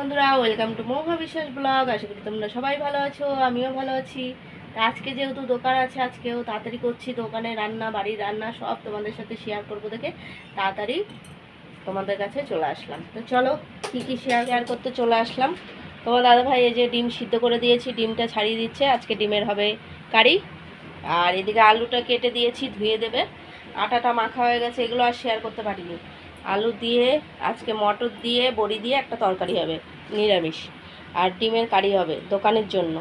বন্ধুরা welcome to মৌমা বিশ্বাস blog আশা করি তোমরা সবাই ভালো আছো, আমিও ভালো আছি। আজকে যেহেতু দোকান আছে, আজকেও তাড়াতাড়ি করছি দোকানে রান্না, বাড়ির রান্না, সব তোমাদের সাথে শেয়ার করব দেখে তাড়াতাড়ি তোমাদের কাছে চলে আসলাম। তো চলো, কী কী শেয়ার শেয়ার করতে চলে আসলাম। তোমার দাদাভাই এই যে ডিম সিদ্ধ করে দিয়েছি, ডিমটা ছাড়িয়ে দিচ্ছে। আজকে ডিমের হবে কারি। আর এদিকে আলুটা কেটে দিয়েছি, ধুয়ে দেবে। আটাটা মাখা হয়ে গেছে, এগুলো আর শেয়ার করতে পারিনি। আলু দিয়ে, আজকে মটর দিয়ে, বড়ি দিয়ে একটা তরকারি হবে। নিরামিষ। আর ডিমের কারি হবে দোকানের জন্য।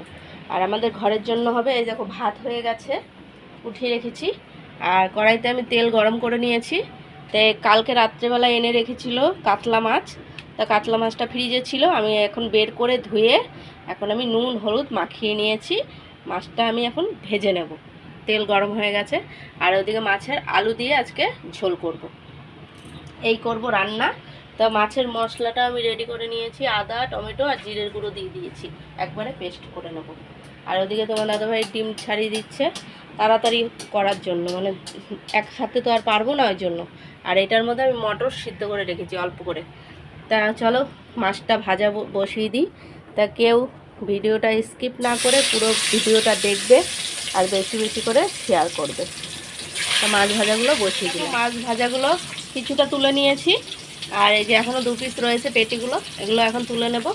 আর আমাদের ঘরের জন্য হবে, এই দেখো ভাত হয়ে গেছে, উঠিয়ে রেখেছি। আর কড়াইতে আমি তেল গরম করে নিয়েছি। তো কালকে রাত্রেবেলা এনে রেখেছিল কাতলা মাছ। তা কাতলা মাছটা ফ্রিজে ছিল, আমি এখন বের করে ধুয়ে এখন আমি নুন, হলুদ মাখিয়ে নিয়েছি। মাছটা আমি এখন ভেজে নেব। তেল গরম হয়ে গেছে। আর ওদিকে মাছের আলু দিয়ে আজকে ঝোল করব। এই করব রান্না। তা মাছের মশলাটা আমি রেডি করে নিয়েছি, আদা, টমেটো আর জিরের গুঁড়ো দিয়ে দিয়েছি। একবারে পেস্ট করে নেব। আর ওদিকে তোমার দাদাভাই ডিম ছাড়িয়ে দিচ্ছে তাড়াতাড়ি করার জন্য। মানে এক হাতে তো আর পারব না ওই জন্য আর এটার মধ্যে আমি মটর সিদ্ধ করে রেখেছি অল্প করে। তা চলো মাছটা ভাজা বসিয়ে দিই। তা কেউ ভিডিওটা স্কিপ না করে পুরো ভিডিওটা দেখবে আর বেশি বেশি করে শেয়ার করবে। তা মাছ ভাজাগুলো বসিয়ে দিই মাছ ভাজাগুলো কিছুটা তুলে নিয়েছি। আর এই যে এখনও দু পিস রয়েছে পেটিগুলো এগুলো এখন তুলে নেব।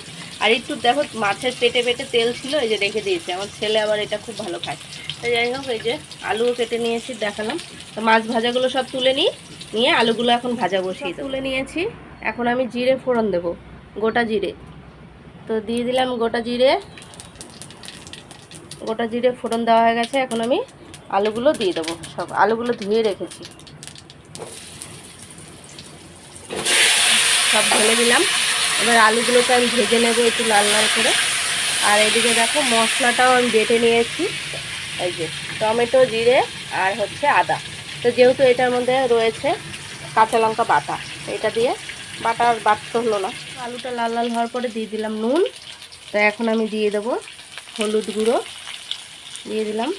আর একটু দেখো মাছের পেটে পেটে তেল ছিল এই যে রেখে দিয়েছি। আমার ছেলে আবার এটা খুব ভালো খায়। তো যাই হোক এই যে আলুও কেটে নিয়েছি দেখালাম। তো মাছ ভাজাগুলো সব তুলে নিই নিয়ে আলুগুলো এখন ভাজা বসিয়ে। তুলে নিয়েছি। এখন আমি জিরে ফোড়ন দেব গোটা জিরে। তো দিয়ে দিলাম গোটা জিরে। গোটা জিরে ফোড়ন দেওয়া হয়ে গেছে এখন আমি আলুগুলো দিয়ে দেবো সব। আলুগুলো ধুয়ে রেখেছি। সব ঢেলে দিলাম। এবার আলুগুলোকে আমি ভেজে নেব একটু লাল লাল করে। আর এদিকে দেখো মশলাটাও আমি বেটে নিয়েছি। এই যে টমেটো, জিরে আর হচ্ছে আদা। তো যেহেতু এটার মধ্যে রয়েছে কাঁচা লঙ্কা বাটা, এটা দিয়ে বাটা বাটতে হলো না। আলুটা লাল লাল হওয়ার পরে দিয়ে দিলাম নুন। তো এখন আমি দিয়ে দেবো হলুদ গুঁড়ো। দিয়ে দিলাম।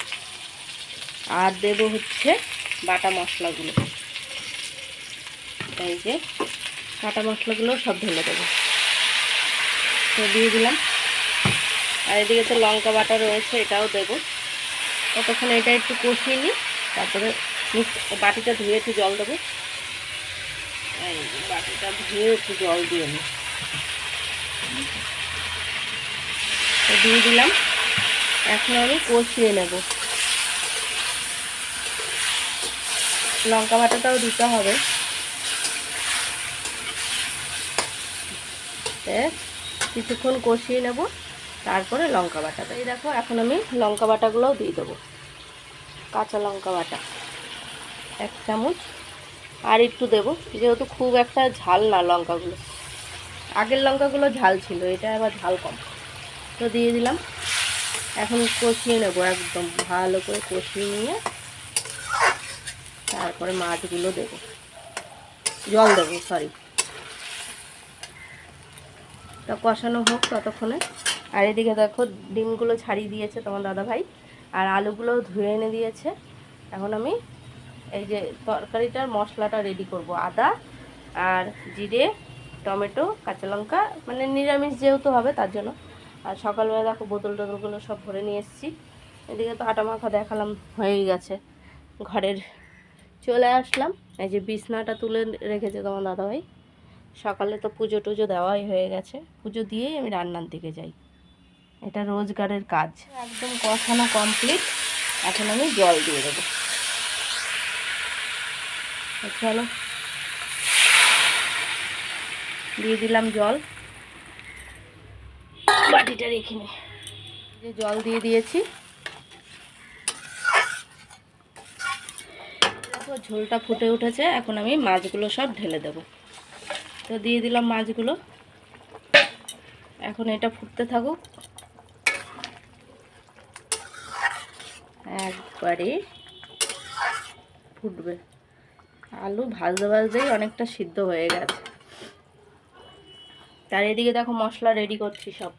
আর দেবো হচ্ছে বাটা মশলাগুলো। এই যে কাটা মশলাগুলো সব ঢেলে দেবো। তো দিয়ে দিলাম। আর এদিকে তো লঙ্কা বাটা রয়েছে, এটাও দেবো। ততক্ষণ এটা একটু কষিয়ে নিই, তারপরে বাটিটা ধুয়ে একটু জল দেবো। বাটিটা ধুয়ে একটু জল দিয়ে নিই। দিয়ে দিলাম। এখন আমি কষিয়ে নেব। লঙ্কা বাটাটাও দিতে হবে। কিছুক্ষণ কষিয়ে নেব, তারপরে লঙ্কা বাটাটা এই দেখো, এখন আমি লঙ্কা বাটাগুলোও দিয়ে দেবো, কাঁচা লঙ্কা বাটা। এক চামচ, আর একটু দেবো, যেহেতু খুব একটা ঝাল না লঙ্কাগুলো। আগের লঙ্কাগুলো ঝাল ছিল, এটা আবার ঝাল কম। তো দিয়ে দিলাম। এখন কষিয়ে নেব একদম, ভালো করে কষিয়ে নিয়ে তারপরে মাছগুলো দেবো। জল দেবো সরি তা কষানো হোক ততক্ষণে। আর এদিকে দেখো, ডিমগুলো ছাড়িয়ে দিয়েছে তোমার দাদা ভাই আর আলুগুলো ধুয়ে এনে দিয়েছে। এখন আমি এই যে তরকারিটার মশলাটা রেডি করব। আদা আর জিরে, টমেটো, কাঁচা লঙ্কা মানে নিরামিষ যেহেতু হবে তার জন্য। আর সকালবেলা দেখো, বোতল টোতলগুলো সব ভরে নিয়ে এসেছি। এদিকে তো আটা মাখা দেখালাম, হয়েই গেছে। ঘরের চলে আসলাম। এই যে বিছনাটা তুলে রেখেছে তোমার দাদাভাই। সকালে তো পুজো টুজো দেওয়াই হয়ে গেছে। পুজো দিয়েই আমি রান্নার দিকে যাই। এটা রোজগারের কাজ। একদম কষানো কমপ্লিট এখন আমি জল দিয়ে দেবো। চলো। দিয়ে দিলাম জল। বাটিটা রেখে নি। যে জল দিয়ে দিয়েছি। ঝোলটা ফুটে উঠেছে। এখন আমি মাছগুলো সব ঢেলে দেবো। তো দিয়ে দিলাম মাছগুলো। এখন এটা ফুটতে থাকুক। একবারে ফুটবে। আলু ভাজতে ভাজতেই অনেকটা সিদ্ধ হয়ে গেছে। তার এদিকে দেখো মশলা রেডি করছি সব।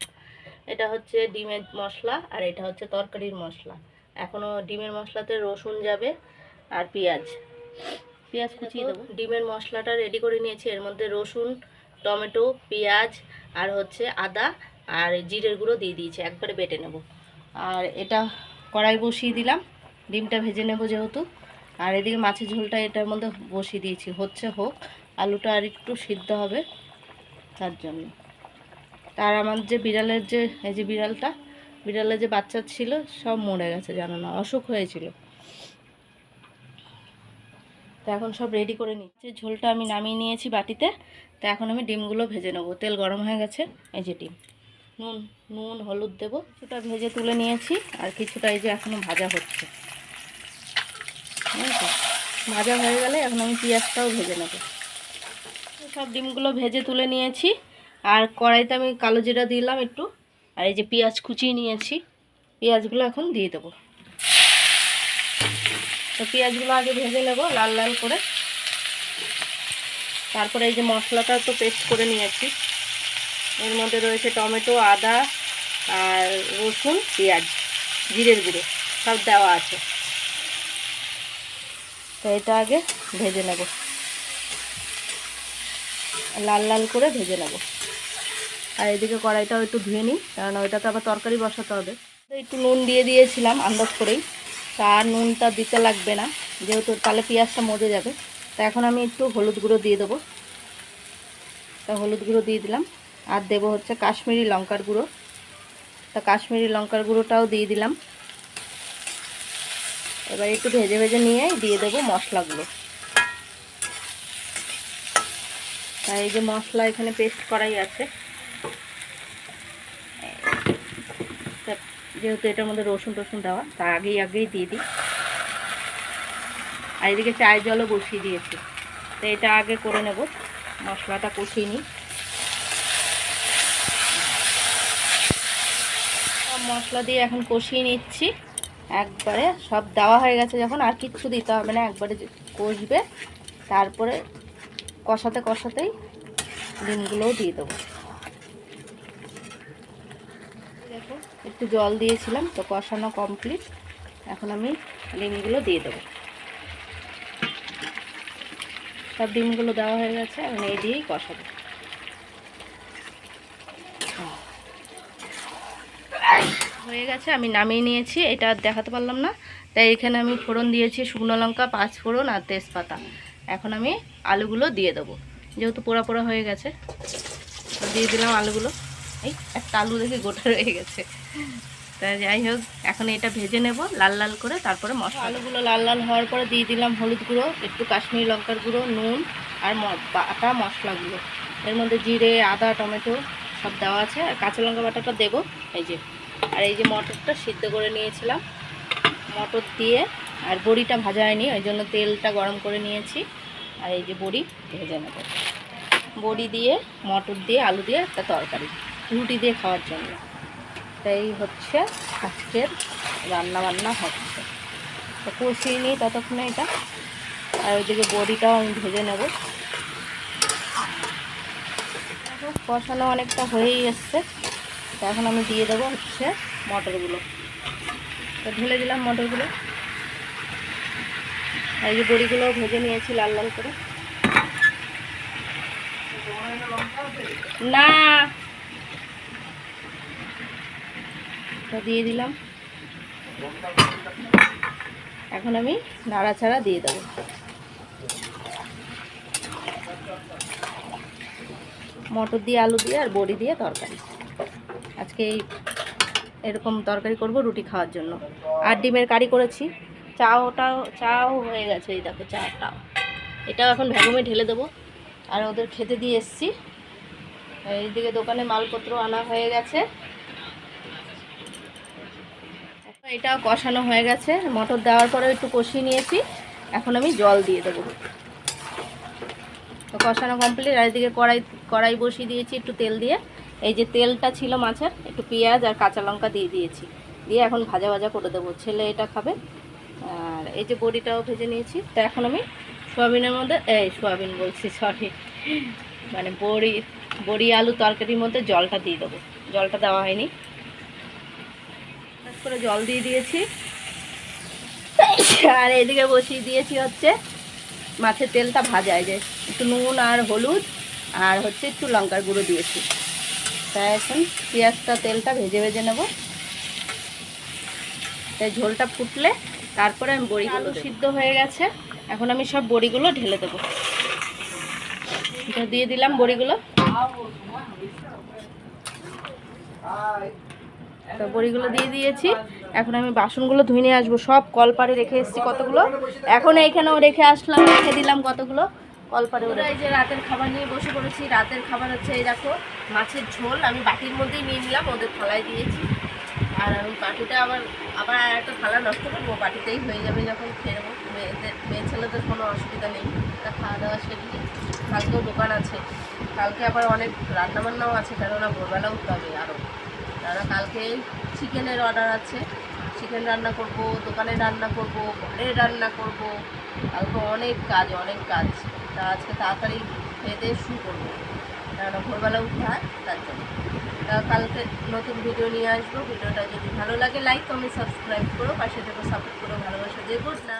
এটা হচ্ছে ডিমের মশলা আর এটা হচ্ছে তরকারির মশলা। এখনও ডিমের মশলাতে রসুন যাবে আর পেঁয়াজ। পেঁয়াজ কুচিয়ে দেবো। ডিমের মশলাটা রেডি করে নিয়েছি। এর মধ্যে রসুন টমেটো পেঁয়াজ আর হচ্ছে আদা আর জিরের গুঁড়ো দিয়ে দিয়েছি। একবারে বেটে নেব। আর এটা কড়াই বসিয়ে দিলাম। ডিমটা ভেজে নেব যেহেতু। আর এদিকে মাছের ঝোলটা এটার মধ্যে বসিয়ে দিয়েছি। হচ্ছে হোক আলুটা আর একটু সিদ্ধ হবে তার জন্য। তার আমার যে বিড়ালের যে এই যে বিড়ালটা বিড়ালের যে বাচ্চা ছিল সব মরে গেছে জানো না অসুখ হয়েছিল। তো এখন সব রেডি করে নিচ্ছি। ঝোলটা আমি নামিয়ে নিয়েছি বাটিতে। তো এখন আমি ডিমগুলো ভেজে নেব। তেল গরম হয়ে গেছে, এই যে ডিম। নুন নুন, হলুদ দেবো। কিছুটা ভেজে তুলে নিয়েছি আর কিছুটা এই যে এখনও ভাজা হচ্ছে? ভাজা হয়ে গেলে এখন আমি পেঁয়াজটাও ভেজে নেব। সব ডিমগুলো ভেজে তুলে নিয়েছি। আর কড়াইতে আমি কালো জিরা দিলাম একটু। আর এই যে পেঁয়াজ কুচিয়ে নিয়েছি। পেঁয়াজগুলো এখন দিয়ে দেবো। তো পেঁয়াজগুলো আগে ভেজে নেব লাল লাল করে। তারপরে এই যে মশলাটা তো পেস্ট করে নিয়েছি। এর মধ্যে রয়েছে টমেটো, আদা আর রসুন, পেঁয়াজ, জিরের গুঁড়ো, সব দেওয়া আছে। তো এটা আগে ভেজে নেব। লাল লাল করে ভেজে নেব। আর এদিকে কড়াইটাও একটু ধুয়ে নিই, কারণ ওইটাতে আবার তরকারি বসাতে হবে। একটু নুন দিয়ে দিয়েছিলাম আন্দাজ করেই। তা আর নুনটা দিতে লাগবে না, যেহেতু তাহলে পেঁয়াজটা মজে যাবে। তা এখন আমি একটু হলুদ গুঁড়ো দিয়ে দেবো। তা হলুদ গুঁড়ো দিয়ে দিলাম। আর দেবো হচ্ছে কাশ্মীরি লঙ্কার গুঁড়ো। তা কাশ্মীরি লঙ্কার গুঁড়োটাও দিয়ে দিলাম। এবার একটু ভেজে ভেজে নিয়ে দিয়ে দেবো মশলাগুলো। তাই এই যে মশলা এখানে পেস্ট করাই আছে তা যেহেতু এটার মধ্যে রসুন টসুন দেওয়া, তা আগেই আগেই দিয়ে দিই। আর এদিকে চায়ের জলও বসিয়ে দিয়েছি। তো এটা আগে করে নেব, মশলাটা কষিয়ে নিই। মশলা দিয়ে এখন কষিয়ে নিচ্ছি। একবারে সব দেওয়া হয়ে গেছে যখন, আর কিচ্ছু দিতে হবে না, একবারে কষবে। তারপরে কষাতে, কষাতেই ডিমগুলোও দিয়ে দেবো দেখো একটু জল দিয়েছিলাম, তো কষানো কমপ্লিট এখন আমি ডিমগুলো দিয়ে দেবো। সব ডিমগুলো দেওয়া হয়ে গেছে, এখন এই দিয়েই কষাবো। হয়ে গেছে, আমি নামিয়ে নিয়েছি, এটা দেখাতে পারলাম না। তাই এখানে আমি ফোড়ন দিয়েছি, শুকনো লঙ্কা, পাঁচ ফোড়ন আর তেজপাতা। এখন আমি আলুগুলো দিয়ে দেবো। যেহেতু পোড়া পোড়া হয়ে গেছে দিয়ে দিলাম আলুগুলো। এই একটা আলু দেখে গোটা রয়ে গেছে। তা যাই হোক, এখন এটা ভেজে নেব লাল লাল করে, তারপরে মশলা। আলুগুলো লাল লাল হওয়ার পরে দিয়ে দিলাম হলুদ গুঁড়ো, একটু কাশ্মীরি লঙ্কার গুঁড়ো, নুন আর বাটা মশলাগুলো এর মধ্যে জিরে, আদা, টমেটো সব দেওয়া আছে। আর কাঁচা লঙ্কা বাটাটা দেবো, এই যে। আর এই যে মটরটা সিদ্ধ করে নিয়েছিলাম, মটর দিয়ে। আর বড়িটা ভাজা হয়নি, ওই জন্য তেলটা গরম করে নিয়েছি। আর এই যে বড়ি, ভেজে নেব। বড়ি দিয়ে, মটর দিয়ে, আলু দিয়ে একটা তরকারি। রুটি দিয়ে খাওয়ার জন্য। তাই হচ্ছে আজকের রান্না বান্না হচ্ছে। তো কষিয়ে নিই ততক্ষণে এটা। আর ওইদিকে বড়িটাও আমি ভেজে নেব। কষানো অনেকটা হয়েই এসছে। তো এখন আমি দিয়ে দেবো হচ্ছে মটরগুলো। তো ঢেলে দিলাম মটরগুলো। এই যে বড়িগুলো ভেজে নিয়েছি লাল লাল করে। না! তো দিয়ে দিলাম। এখন আমি নাড়াচাড়া দিয়ে দেবো। মটর দিয়ে, আলু দিয়ে আর বড়ি দিয়ে তরকারি। আজকে এই এরকম তরকারি করব রুটি খাওয়ার জন্য। আর ডিমের কারি করেছি। চাওটাও, চাও হয়ে গেছে এই দেখো চাটাও। এটাও এখন ভ্যাগুমে ঢেলে দেবো। আর ওদের খেতে দিয়ে এসছি। এইদিকে দোকানে মালপত্র আনা হয়ে গেছে। এটাও কষানো হয়ে গেছে। মটর দেওয়ার পরে একটু কষিয়ে নিয়েছি। এখন আমি জল দিয়ে দেবো। তো কষানো কমপ্লিট আর এদিকে কড়াই কড়াই বসিয়ে দিয়েছি একটু তেল দিয়ে। এই যে তেলটা ছিল মাছের, একটু পেঁয়াজ আর কাঁচা লঙ্কা দিয়ে দিয়েছি। দিয়ে এখন ভাজা ভাজা করে দেবো। ছেলে এটা খাবে। আর এই যে বড়িটাও ভেজে নিয়েছি। তো এখন আমি সোয়াবিনের মধ্যে, এই সোয়াবিন বলছি সরি মানে বড়ি বড়ি, আলু তরকারির মধ্যে জলটা দিয়ে দেবো। জলটা দেওয়া হয়নি। করে জল দিয়ে দিয়েছি। আর এদিকে বসিয়ে দিয়েছি হচ্ছে মাছের তেলটা ভাজায় যে একটু নুন আর হলুদ আর হচ্ছে একটু লঙ্কার গুঁড়ো দিয়েছি। তাই এখন পেঁয়াজটা তেলটা ভেজে ভেজে নেব। তাই ঝোলটা ফুটলে তারপরে আমি বড়ি আলু সিদ্ধ হয়ে গেছে। এখন আমি সব বড়িগুলো ঢেলে দেবো। দিয়ে দিলাম বড়িগুলো। তো বড়িগুলো দিয়ে দিয়েছি। এখন আমি বাসনগুলো ধুয়ে নিয়ে আসব। সব কলপারে রেখে এসেছি কতগুলো? এখন এইখানেও রেখে আসলাম, রেখে দিলাম কতগুলো? কলপারে এই যে রাতের খাবার নিয়ে বসে পড়েছি। রাতের খাবার হচ্ছে এই দেখো, মাছের ঝোল। আমি বাটির মধ্যেই নিয়ে নিলাম, ওদের থালায় দিয়েছি। আর আমি বাটিটা আবার আবার একটা থালা নষ্ট করব, বাটিতেই হয়ে যাবে যখন নেব। মেয়েদের, মেয়ে ছেলেদের কোনো অসুবিধা নেই। তা খাওয়া দাওয়া সেরে কালকেও দোকান আছে। কালকে আবার অনেক রান্নাবান্নাও আছে, কেননা ভোরবেলা উঠতে হবে আরও কারণ কালকে চিকেনের অর্ডার আছে। চিকেন রান্না করব, দোকানে রান্না করব, ঘরে রান্না করব। কালকে অনেক কাজ অনেক কাজ। তা আজকে তাড়াতাড়ি দিয়ে শুরু করব। কেননা ভোরবেলা উঠে হয় তার জন্য। কালকে নতুন ভিডিও নিয়ে আসব। ভিডিওটা যদি ভালো লাগে লাইক কমেন্ট সাবস্ক্রাইব করো। পাশে থেকে সাপোর্ট করো। ভালোবাসা গুড না